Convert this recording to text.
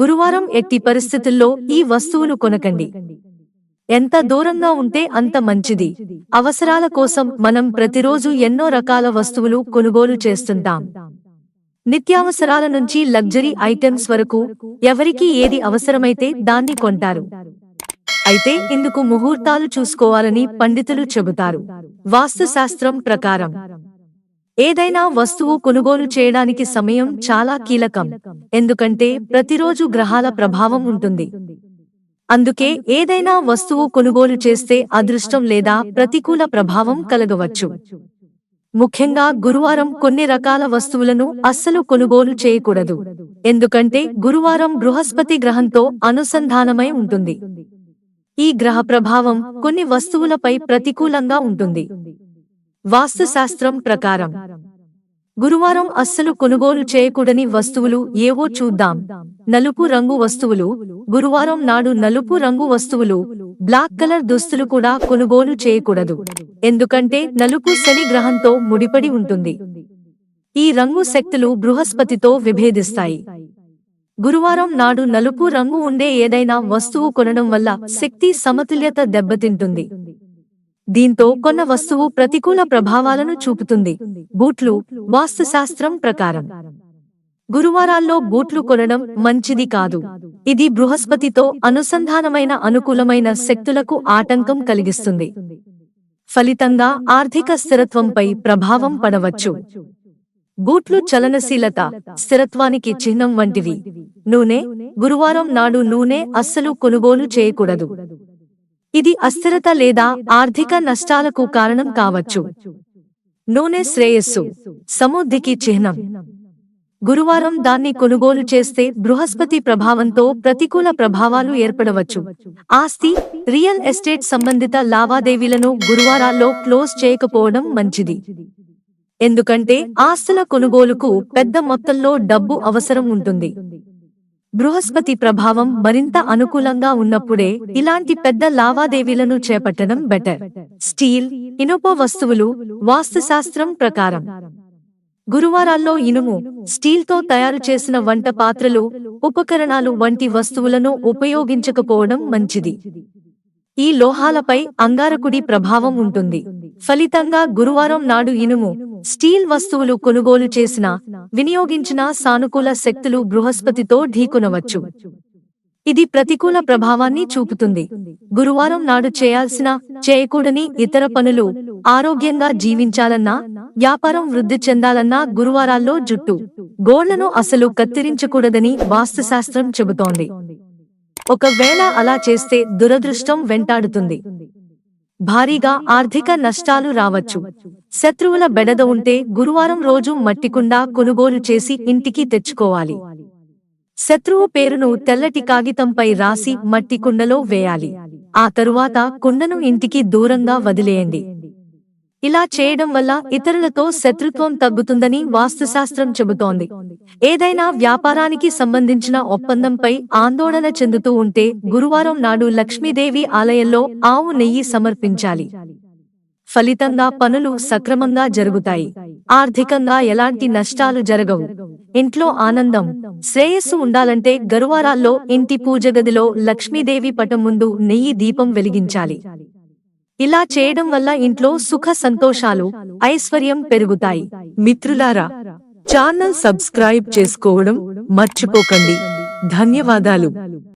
గురువారం ఎట్టి పరిస్థితుల్లో ఈ వస్తువులు కొనకండి. ఎంత దూరంగా ఉంటే అంత మంచిది. అవసరాల కోసం మనం ప్రతిరోజు ఎన్నో రకాల వస్తువులు కొనుగోలు చేస్తుంటాం. నిత్యావసరాల నుంచి లగ్జరీ ఐటెమ్స్ వరకు ఎవరికి ఏది అవసరమైతే దాన్ని కొంటారు. అయితే ఇందుకు ముహూర్తాలు చూసుకోవాలని పండితులు చెబుతారు. వాస్తుశాస్త్రం ప్రకారం ఏదైనా వస్తువు కొనుగోలు చేయడానికి సమయం చాలా కీలకం. ఎందుకంటే ప్రతిరోజు గ్రహాల ప్రభావం ఉంటుంది. అందుకే ఏదైనా వస్తువు కొనుగోలు చేస్తే అదృష్టం లేదా ప్రతికూల ప్రభావం కలగవచ్చు. ముఖ్యంగా గురువారం కొన్ని రకాల వస్తువులను అస్సలు కొనుగోలు చేయకూడదు. ఎందుకంటే గురువారం బృహస్పతి గ్రహంతో అనుసంధానమై ఉంటుంది. ఈ గ్రహ ప్రభావం కొన్ని వస్తువులపై ప్రతికూలంగా ఉంటుంది. వాస్తుశాస్త్రం ప్రకారం గురువారం అస్సలు కొనుగోలు చేయకూడని వస్తువులు ఏవో చూద్దాం. నలుపు రంగు వస్తువులు. గురువారం నాడు నలుపు రంగు వస్తువులు. బ్లాక్ కలర్ దుస్తులు కూడా కొనుగోలు చేయకూడదు. ఎందుకంటే నలుపు శని గ్రహంతో ముడిపడి ఉంటుంది. ఈ రంగు శక్తులు బృహస్పతితో విభేదిస్తాయి. గురువారం నాడు నలుపు రంగు ఉండే ఏదైనా వస్తువు కొనడం వల్ల శక్తి సమతుల్యత దెబ్బతింటుంది. దీంతో కొన్న వస్తువు ప్రతికూల ప్రభావాలను చూపుతుంది. బూట్లు వాస్తుశాస్త్రం ప్రకారం. గురువారాల్లో బూట్లు కొనడం మంచిది కాదు. ఇది బృహస్పతితో అనుసంధానమైన అనుకూలమైన శక్తులకు ఆటంకం కలిగిస్తుంది. ఫలితంగా ఆర్థిక స్థిరత్వంపై ప్రభావం పడవచ్చు. బూట్లు చలనశీలత స్థిరత్వానికి చిహ్నం వంటివి. నూనె గురువారం నాడు నూనె అస్సలు కొనుగోలు చేయకూడదు. ఇది అస్థిరత లేదా ఆర్థిక నష్టాలకు కారణం కావచ్చు. నూనె శ్రేయస్సు సమృద్ధికి చిహ్నం. గురువారం దాన్ని కొనుగోలు చేస్తే బృహస్పతి ప్రభావంతో ప్రతికూల ప్రభావాలు ఏర్పడవచ్చు. ఆస్తి రియల్ ఎస్టేట్ సంబంధిత లావాదేవీలను గురువారాల్లో క్లోజ్ చేయకపోవడం మంచిది. ఎందుకంటే ఆస్తుల కొనుగోలుకు పెద్ద మొత్తంలో డబ్బు అవసరం ఉంటుంది. బృహస్పతి ప్రభావం మరింత అనుకూలంగా ఉన్నప్పుడే ఇలాంటి పెద్ద లావాదేవీలను చేపట్టడం బెటర్ స్టీల్ ఇనుప వస్తువులు వాస్తుశాస్త్రం ప్రకారం. గురువారాల్లో ఇనుము స్టీల్తో తయారు చేసిన వంట పాత్రలు ఉపకరణాలు వంటి వస్తువులను ఉపయోగించకపోవడం మంచిది. ఈ లోహాలపై అంగారకుడి ప్రభావం ఉంటుంది. ఫలితంగా గురువారం నాడు ఇనుము స్టీల్ వస్తువులు కొనుగోలు చేసిన వినియోగించిన సానుకూల శక్తులు బృహస్పతితో ఢీకొనవచ్చు. ఇది ప్రతికూల ప్రభావాన్ని చూపుతుంది. గురువారం నాడు చేయాల్సిన చేయకూడని ఇతర పనులు ఆరోగ్యంగా జీవించాలన్నా వ్యాపారం వృద్ధి చెందాలన్నా గురువారాల్లో జుట్టు గోళ్ళను అసలు కత్తిరించకూడదని వాస్తుశాస్త్రం చెబుతోంది. ఒకవేళ అలా చేస్తే దురదృష్టం వెంటాడుతుంది. భారీగా ఆర్థిక నష్టాలు రావచ్చు. శత్రువుల బెడద ఉంటే గురువారం రోజు మట్టికుండా కొనుగోలు చేసి ఇంటికి తెచ్చుకోవాలి. శత్రువు పేరును తెల్లటి కాగితంపై రాసి మట్టి కుండలో వేయాలి. ఆ తరువాత కుండను ఇంటికి దూరంగా వదిలేయండి. ఇలా చేయడం వల్ల ఇతరులతో శత్రుత్వం తగ్గుతుందని వాస్తుశాస్త్రం చెబుతోంది. ఏదైనా వ్యాపారానికి సంబంధించిన ఒప్పందంపై ఆందోళన చెందుతూ ఉంటే గురువారం నాడు లక్ష్మీదేవి ఆలయంలో ఆవు నెయ్యి సమర్పించాలి. ఫలితంగా పనులు సక్రమంగా జరుగుతాయి. ఆర్థికంగా ఎలాంటి నష్టాలు జరగవు. ఇంట్లో ఆనందం శ్రేయస్సు ఉండాలంటే గరువారాల్లో ఇంటి పూజ గదిలో లక్ష్మీదేవి పటం ముందు నెయ్యి దీపం వెలిగించాలి. ఇలా చేయడం వల్ల ఇంట్లో సుఖ సంతోషాలు ఐశ్వర్యం పెరుగుతాయి. మిత్రులారా ఛానల్ సబ్స్క్రైబ్ చేసుకోవడం మర్చిపోకండి. ధన్యవాదాలు.